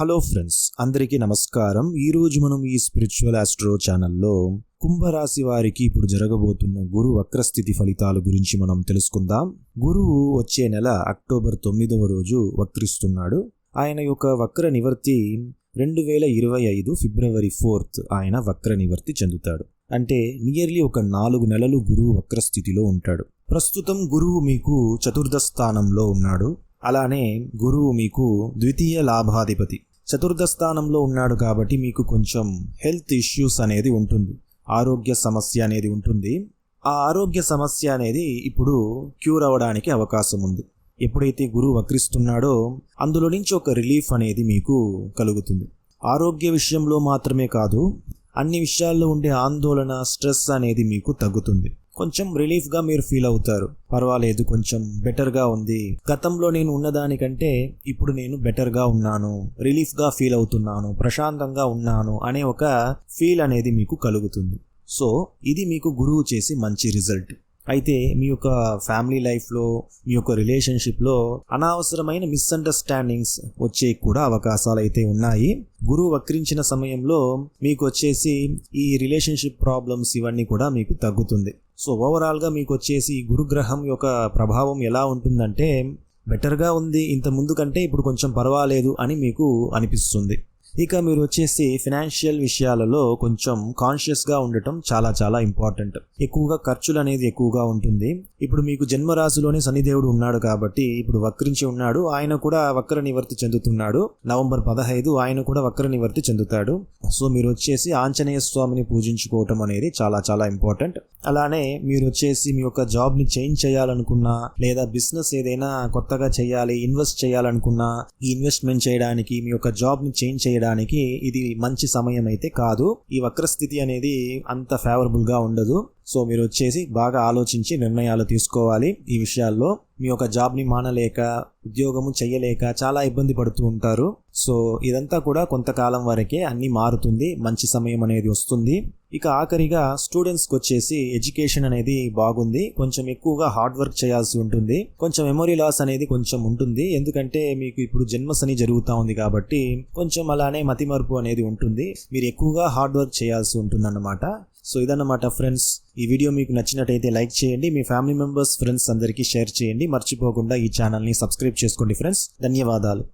Hello friends అందరికీ నమస్కారం. ఈరోజు మనం ఈ స్పిరిచువల్ ఆస్ట్రో ఛానల్లో కుంభరాశి వారికి ఇప్పుడు జరగబోతున్న గురు వక్రస్థితి ఫలితాల గురించి మనం తెలుసుకుందాం. గురువు వచ్చే నెల అక్టోబర్ తొమ్మిదవ రోజు వక్రిస్తున్నాడు. ఆయన యొక్క వక్ర నివర్తి రెండు వేల ఇరవై ఐదు ఫిబ్రవరి ఫోర్త్ ఆయన వక్ర నివర్తి చెందుతాడు. అంటే నియర్లీ ఒక నాలుగు నెలలు గురువు వక్రస్థితిలో ఉంటాడు. ప్రస్తుతం గురువు మీకు చతుర్థ స్థానంలో ఉన్నాడు. అలానే గురువు మీకు ద్వితీయ లాభాధిపతి. చతుర్థ స్థానంలో ఉన్నాడు కాబట్టి మీకు కొంచెం హెల్త్ ఇష్యూస్ అనేది ఉంటుంది. ఆరోగ్య సమస్య అనేది ఉంటుంది. ఆ ఆరోగ్య సమస్య అనేది ఇప్పుడు క్యూర్ అవ్వడానికి అవకాశం ఉంది. ఎప్పుడైతే గురువు వక్రిస్తున్నాడో అందులో నుంచి ఒక రిలీఫ్ అనేది మీకు కలుగుతుంది. ఆరోగ్య విషయంలో మాత్రమే కాదు అన్ని విషయాల్లో ఉండే ఆందోళన స్ట్రెస్ అనేది మీకు తగ్గుతుంది. కొంచెం రిలీఫ్గా మీరు ఫీల్ అవుతారు. పర్వాలేదు కొంచెం బెటర్గా ఉంది. గతంలో నేను ఉన్నదానికంటే ఇప్పుడు నేను బెటర్గా ఉన్నాను రిలీఫ్గా ఫీల్ అవుతున్నాను ప్రశాంతంగా ఉన్నాను అనే ఒక ఫీల్ అనేది మీకు కలుగుతుంది. సో ఇది మీకు గురువు చేసి మంచి రిజల్ట్ అయితే మీ యొక్క ఫ్యామిలీ లైఫ్లో మీ యొక్క రిలేషన్షిప్లో అనవసరమైన మిస్అండర్స్టాండింగ్స్ వచ్చే కూడా అవకాశాలు అయితే ఉన్నాయి. గురువు వక్రించిన సమయంలో మీకు వచ్చేసి ఈ రిలేషన్షిప్ ప్రాబ్లమ్స్ ఇవన్నీ కూడా మీకు తగ్గుతుంది. సో ఓవరాల్గా మీకు వచ్చేసి గురుగ్రహం యొక్క ప్రభావం ఎలా ఉంటుందంటే బెటర్గా ఉంది ఇంత ముందు కంటే ఇప్పుడు కొంచెం పర్వాలేదు అని మీకు అనిపిస్తుంది. ఇక మీరు వచ్చేసి ఫినాన్షియల్ విషయాలలో కొంచెం కాన్షియస్గా ఉండటం చాలా చాలా ఇంపార్టెంట్ ఎక్కువగా ఖర్చులు అనేది ఎక్కువగా ఉంటుంది. ఇప్పుడు మీకు జన్మరాశిలోనే శనిదేవుడు ఉన్నాడు కాబట్టి ఇప్పుడు వక్రించి ఉన్నాడు. ఆయన కూడా వక్ర నివర్తి చెందుతున్నాడు. నవంబర్ పదహైదు ఆయన కూడా వక్ర నివర్తి చెందుతాడు. సో మీరు వచ్చేసి ఆంజనేయ స్వామిని పూజించుకోవటం అనేది చాలా చాలా ఇంపార్టెంట్ అలానే మీరు వచ్చేసి మీ యొక్క జాబ్ని చేంజ్ చేయాలనుకున్నా లేదా బిజినెస్ ఏదైనా కొత్తగా చేయాలి ఇన్వెస్ట్ చేయాలనుకున్నా ఈ ఇన్వెస్ట్మెంట్ చేయడానికి మీ యొక్క జాబ్ని చేంజ్ చేయడానికి ఇది మంచి సమయం అయితే కాదు. ఈ వక్రస్థితి అనేది అంత ఫేవరబుల్గా ఉండదు. సో మీరు వచ్చేసి బాగా ఆలోచించి నిర్ణయాలు తీసుకోవాలి ఈ విషయాల్లో. మీ యొక్క జాబ్ని మానలేక ఉద్యోగము చెయ్యలేక చాలా ఇబ్బంది పడుతూ ఉంటారు. సో ఇదంతా కూడా కొంతకాలం వరకే అన్ని మారుతుంది మంచి సమయం అనేది వస్తుంది. ఇక ఆఖరిగా స్టూడెంట్స్కి వచ్చేసి ఎడ్యుకేషన్ అనేది బాగుంది. కొంచెం ఎక్కువగా హార్డ్ వర్క్ చేయాల్సి ఉంటుంది. కొంచెం మెమొరీ లాస్ అనేది కొంచెం ఉంటుంది. ఎందుకంటే మీకు ఇప్పుడు జన్మశని జరుగుతూ ఉంది కాబట్టి కొంచెం అలానే మతిమరుపు అనేది ఉంటుంది. మీరు ఎక్కువగా హార్డ్ వర్క్ చేయాల్సి ఉంటుంది అన్నమాట సో ఇదన్నమాట ఫ్రెండ్స్. ఈ వీడియో మీకు నచ్చినట్టయితే లైక్ చేయండి. మీ ఫ్యామిలీ మెంబర్స్ ఫ్రెండ్స్ అందరికీ షేర్ చేయండి. మర్చిపోకుండా ఈ ఛానల్ని సబ్స్క్రైబ్ చేసుకోండి ఫ్రెండ్స్. ధన్యవాదాలు.